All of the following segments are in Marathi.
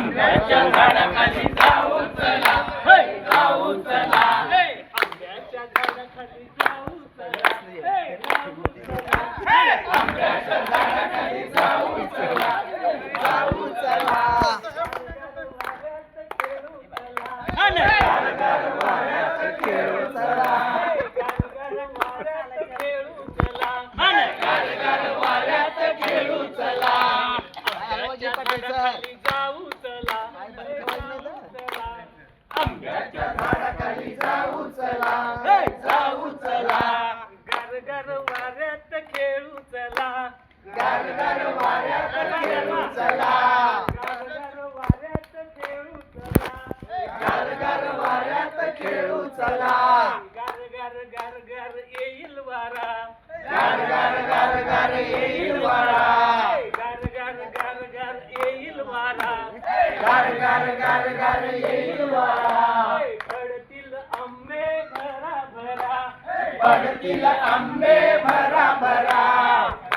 आंब्याच्या झाडाखाली जाऊ चला. हे, जाऊ चला. हे, आंब्याच्या झाडाखाली जाऊ चला. हे, जाऊ चला हे, आंब्याच्या झाडाखाली जाऊ चला जाऊ चला हा ना. खेळू चला हा ना. वाऱ्यात खेळू चला आंब्याच्या झाडाखाली जाऊ चला आंब्याच्या झाडाखाली जाऊ चला हे, जाऊ चला गार गार वाऱ्यात खेळू चला गार गार वाऱ्यात खेळू चला गार गार वाऱ्यात खेळू चला गार गार वाऱ्यात खेळू चला गार गार गार गार येईल वारा गार गार गार गार येईल वारा गार गार गार गार येईल वारा. गार गार गार गार येईल वारा. पडतील आंबे भरा भरा पडतील आंबे भरा भरा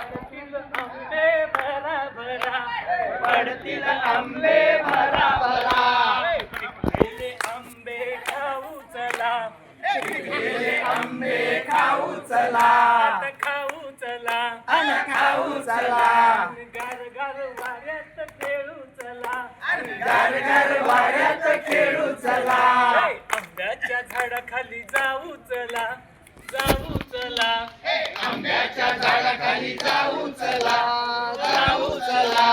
पडतील आंबे भरा भरा पडतील आंबे भरा भरा पिकलेले आंबे खाऊ चला पिकलेले आंबे खाऊ चला आता खाऊ चला अन खाऊ चला गार गार वाऱ्यात खेळू चला गार गार वाऱ्यात खेळू चला. आंब्याच्या झाडाखाली जाऊ चला जाऊ चला. आंब्याच्या झाडाखाली जाऊ चला जाऊ चला.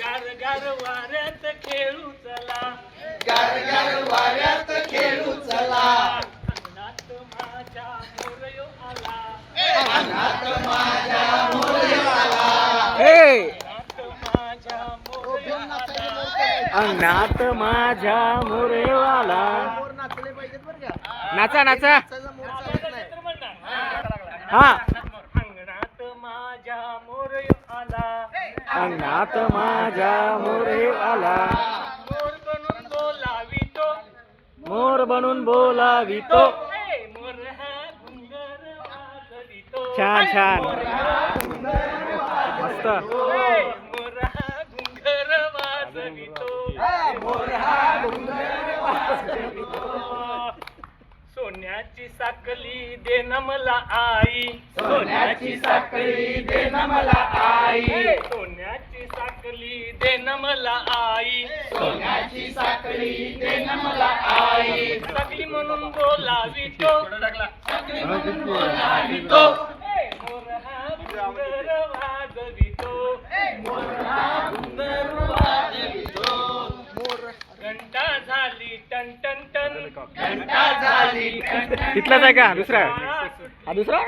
गार गार वाऱ्यात खेळू चला. गार गार वाऱ्यात खेळू चला. अंगणात माझ्या मोरयो आला. अंगणात माझ्या मोरयो आला. अंगणात माझ्या मोरयो आला. अंगणात माझ्या मोरेवाला. नाचा नाचा. हा. अंगणात माझ्या मोरयो आला अंगणात माझ्या मोरेवाला. मोर बनून बोलावितो. मोर बनून बोलावितो. छान छान. मस्त. मोर घुंगर वाजवितो. सोन्याची साकली दे न मला आई. सोन्याची साकली दे न मला आई. सोन्याची साकली दे न मला आई. सोन्याची साकली दे न मला आई. साकली म्हणून बोलावितो. साकली म्हणून बोलावितो. मोर हा वाजवितो. मोर हा तिथलाच आहे का? दुसरा? हा दुसरा?